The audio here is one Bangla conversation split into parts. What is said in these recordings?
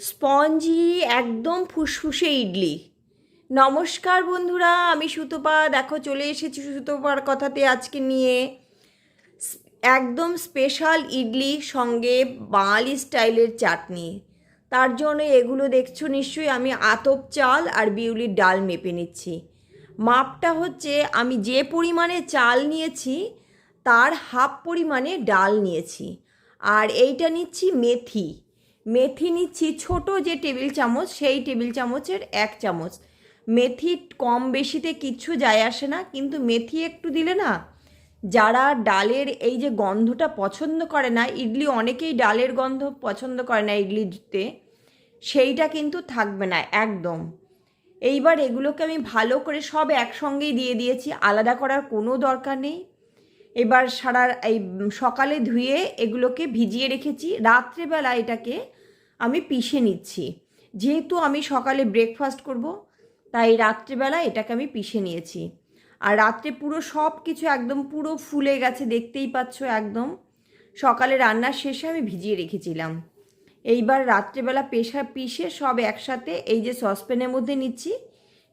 স্পঞ্জি একদম ফুসফুসে ইডলি। নমস্কার বন্ধুরা, আমি সুতপা। দেখো, চলে এসেছি সুতপার কথাতে আজকে নিয়ে। একদম স্পেশাল ইডলি সঙ্গে বাঙালি স্টাইলের চাটনি। তার জন্য এগুলো দেখছ নিশ্চয়ই, আমি আতপ চাল আর বিউলির ডাল মেপে নিচ্ছি। মাপটা হচ্ছে, আমি যে পরিমাণে চাল নিয়েছি, তার হাফ পরিমাণে ডাল নিয়েছি। আর এইটা নিচ্ছি মেথি। মেথি নিচ্ছি ছোট যে টেবিল চামচ, সেই টেবিল চামচের এক চামচ। মেথি কম বেশিতে কিচ্ছু যায় আসে না, কিন্তু মেথি একটু দিলে না, যারা ডালের এই যে গন্ধটা পছন্দ করে না, ইডলি অনেকেই ডালের গন্ধ পছন্দ করে না ইডলিতে, সেইটা কিন্তু থাকবে না, একদম। এইবার এগুলোকে আমি ভালো করে সব একসঙ্গেই দিয়ে দিয়েছি, আলাদা করার কোনো দরকার নেই। এবার সারা এই সকালে ধুয়ে এগুলোকে ভিজিয়ে রেখেছি। রাত্রেবেলা এটাকে আমি পিষে নিচ্ছি। যেহেতু আমি সকালে ব্রেকফাস্ট করব, তাই রাত্রেবেলা এটাকে আমি পিষে নিয়েছি। আর রাত্রে পুরো সব কিছু একদম পুরো ফুলে গেছে, দেখতেই পাচ্ছ একদম। সকালে রান্নার শেষে আমি ভিজিয়ে রেখেছিলাম। এইবার রাত্রেবেলা পেশা পিষে সব একসাথে এই যে সসপ্যানের মধ্যে নিচ্ছি।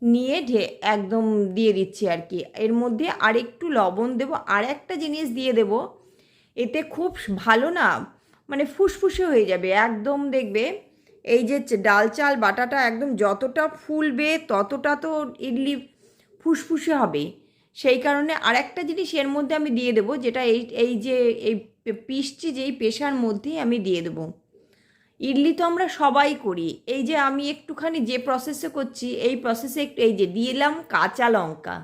নিয়ে ঢে, একদম দিয়ে দিচ্ছি আর কি। এর মধ্যে আরেকটু লবণ দেবো, আর একটা জিনিস দিয়ে দেব, এতে খুব ভালো না মানে ফুসফুসে হয়ে যাবে। একদম দেখবে, এই যে ডাল চাল বাটাটা একদম যতটা ফুলবে, ততটা তো ইডলি ফুসফুসে হবে। সেই কারণে আর একটা জিনিস এর মধ্যে আমি দিয়ে দেবো, যেটা এই এই যে, এই পে- পিসছি যেই পেশার মধ্যেই আমি দিয়ে দেবো। ইডলি তো আমরা সবাই করি। এই যে আমি একটুখানি যে প্রসেসে করছি, এই প্রসেসে একটু, এই যে দিলাম কাঁচা লঙ্কা।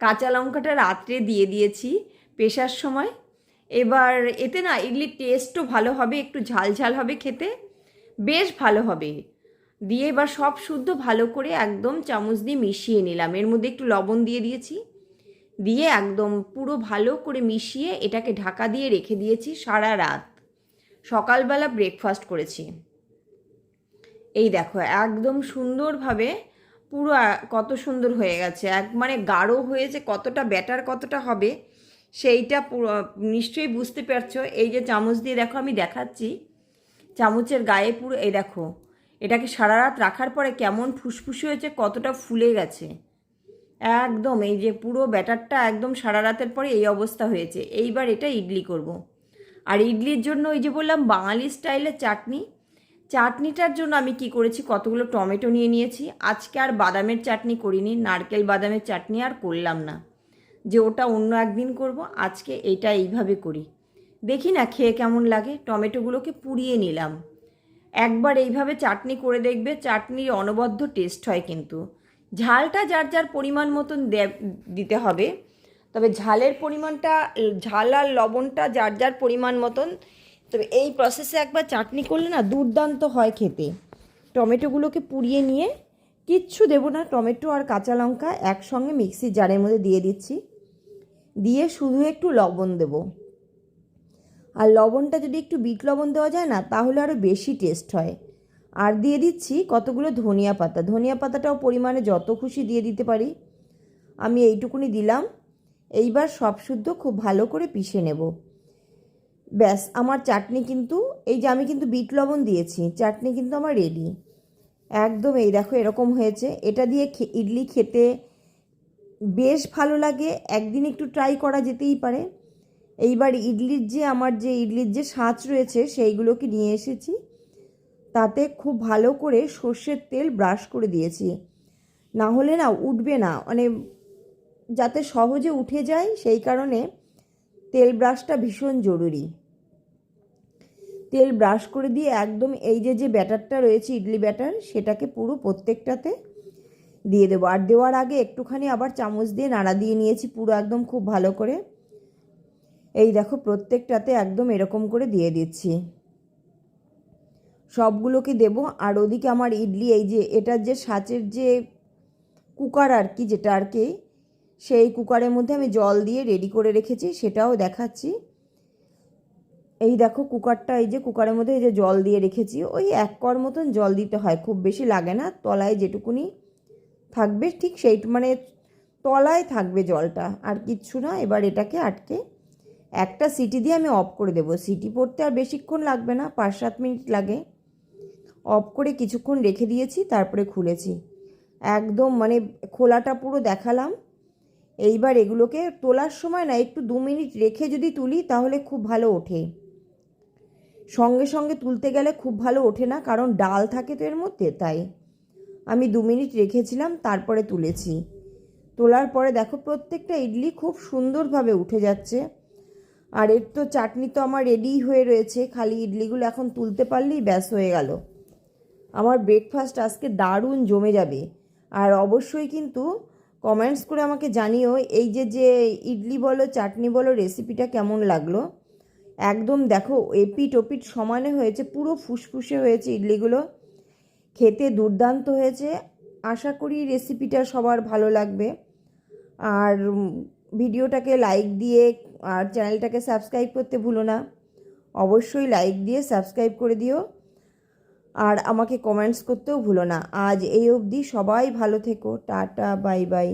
কাঁচা লঙ্কাটা রাত্রে দিয়ে দিয়েছি পেশার সময়। এবার এতে না ইডলির টেস্টও ভালো হবে, একটু ঝাল ঝাল হবে খেতে। বেশ ভালো হবে। দিয়ে এবার সব শুদ্ধ ভালো করে একদম চামচ দিয়ে মিশিয়ে নিলাম। এর মধ্যে একটু লবণ দিয়ে দিয়েছি। দিয়ে একদম পুরো ভালো করে মিশিয়ে এটাকে ঢাকা দিয়ে রেখে দিয়েছি সারা রাত। সকালবেলা ব্রেকফাস্ট করেছি। এই দেখো, একদম সুন্দরভাবে পুরো, কত সুন্দর হয়ে গেছে। এক মানে গাঢ় হয়েছে কতটা ব্যাটার কতটা হবে, সেইটা নিশ্চয়ই বুঝতে পারছ। এই যে চামচ দিয়ে দেখো, আমি দেখাচ্ছি। চামচের গায়ে পুরো, এই দেখো, এটাকে সারা রাত রাখার পরে কেমন ফুসফুসে হয়েছে, কতটা ফুলে গেছে। একদম, এই যে পুরো ব্যাটারটা একদম সারা রাতের পরে এই অবস্থা হয়েছে। এইবার এটা ইডলি করব। আর ইডলির জন্য ওই যে বললাম, বাঙালি স্টাইলের চাটনি। চাটনিটার জন্য আমি কি করেছি, কতগুলো টমেটো নিয়ে নিয়েছি। আজকে আর বাদামের চাটনি করিনি, নারকেল বাদামের চাটনি আর করলাম না। যে ওটা অন্য একদিন করব, আজকে এটা এইভাবে করি। দেখি না খেয়ে কেমন লাগে, টমেটোগুলোকে পুড়িয়ে নিলাম। একবার এইভাবে চাটনি করে দেখবে, চাটনির অনবদ্য টেস্ট হয় কিন্তু। ঝালটা যার যার পরিমাণ মতন দিতে হবে। তবে ঝালের পরিমাণটা, ঝাল আর লবণটা যার যার পরিমাণ মতন, তবে এই প্রসেসে একবার চাটনি করলে না দুর্দান্ত হয় খেতে। টমেটোগুলোকে পুড়িয়ে নিয়ে কিচ্ছু দেবো না, টমেটো আর কাঁচা লঙ্কা একসঙ্গে মিক্সির জারের মধ্যে দিয়ে দিচ্ছি। দিয়ে শুধু একটু লবণ দেবো। আর লবণটা যদি একটু বিট লবণ দেওয়া যায় না, তাহলে আরও বেশি টেস্ট হয়। আর দিয়ে দিচ্ছি কতগুলো ধনিয়া পাতা। ধনিয়া পাতাটাও পরিমাণে যত খুশি দিয়ে দিতে পারি। আমি এইটুকুনি দিলাম। এইবার সব শুদ্ধ খুব ভালো করে পিষে নেব। ব্যাস, আমার চাটনি কিন্তু, এই যে আমি কিন্তু বিট লবণ দিয়েছি, চাটনি কিন্তু আমার রেডি একদম এই দেখো এরকম হয়েছে। এটা দিয়ে ইডলি খেতে বেশ ভালো লাগে। একদিন একটু ট্রাই করা যেতেই পারে। এইবার ইডলির যে, আমার যে ইডলির যে সাঁচ রয়েছে, সেইগুলোকে নিয়ে এসেছি। তাতে খুব ভালো করে সর্ষের তেল ব্রাশ করে দিয়েছি। না হলে না উঠবে না। মানে যাতে সহজে উঠে যায়, সেই কারণে তেল ব্রাশটা ভীষণ জরুরি। তেল ব্রাশ করে দিয়ে একদম এই যে যে ব্যাটারটা রয়েছে, ইডলি ব্যাটার, সেটাকে পুরো প্রত্যেকটাতে দিয়ে দেবো। আর দেওয়ার আগে একটুখানি আবার চামচ দিয়ে নাড়া দিয়ে নিয়েছি পুরো একদম খুব ভালো করে। এই দেখো, প্রত্যেকটাতে একদম এরকম করে দিয়ে দিচ্ছি। সবগুলোকে দেব। আর ওদিকে আমার ইডলি, এই যে, এটার যে সাঁচের যে কুকার আর কি, যেটা আর কি সেই কুকারের মধ্যে আমি জল দিয়ে রেডি করে রেখেছি, সেটাও দেখাচ্ছি। এই দেখো কুকারটা, এই যে কুকারের মধ্যে এই যে জল দিয়ে রেখেছি, ওই এক কর মতন জল দিতে হয়, খুব বেশি লাগে না, তলায় যেটুকুনি থাকবে ঠিক সেই মানে তলায় থাকবে জলটা, আর কিচ্ছু না, এবার এটাকে আটকে একটা সিটি দিয়ে আমি অফ করে দেবো। সিটি পড়তে আর বেশিক্ষণ লাগবে না পাঁচ সাত মিনিট লাগে। অফ করে কিছুক্ষণ রেখে দিয়েছি, তারপরে খুলেছি। একদম মানে খোলাটা পুরো দেখালাম। এইবার এগুলোকে তোলার সময় না, একটু দু মিনিট রেখে যদি তুলি, তাহলে খুব ভালো ওঠে। সঙ্গে সঙ্গে তুলতে গেলে খুব ভালো ওঠে না, কারণ ডাল থাকে তো এর মধ্যে, তাই। আমি দু মিনিট রেখেছিলাম, তারপরে তুলেছি। তোলার পরে দেখো, প্রত্যেকটা ইডলি খুব সুন্দরভাবে উঠে যাচ্ছে। আর এর তো চাটনি তো আমার রেডি হয়ে রয়েছে, খালি ইডলিগুলো এখন তুলতে পারলেই ব্যাস হয়ে গেল। আমার ব্রেকফাস্ট আজকে দারুণ জমে যাবে। আর অবশ্যই কিন্তু কমেন্টস করে আমাকে জানিও, এই যে যে ইডলি বলো, চাটনি বলো রেসিপিটা কেমন লাগল? একদম দেখো, এপিট ওপিট সমানে হয়েছে, পুরো ফুসফুসে হয়েছে ইডলিগুলো। খেতে দুর্দান্ত হয়েছে। আশা করি রেসিপিটা সবার ভালো লাগবে। আর ভিডিওটাকে লাইক দিয়ে আর চ্যানেলটাকে সাবস্ক্রাইব করতে ভুলো না। অবশ্যই লাইক দিয়ে সাবস্ক্রাইব করে দিও। আর আমাকে কমেন্টস করতেও ভুলো না। আজ এই অবধি সবাই ভালো থেকো। Tata bye bye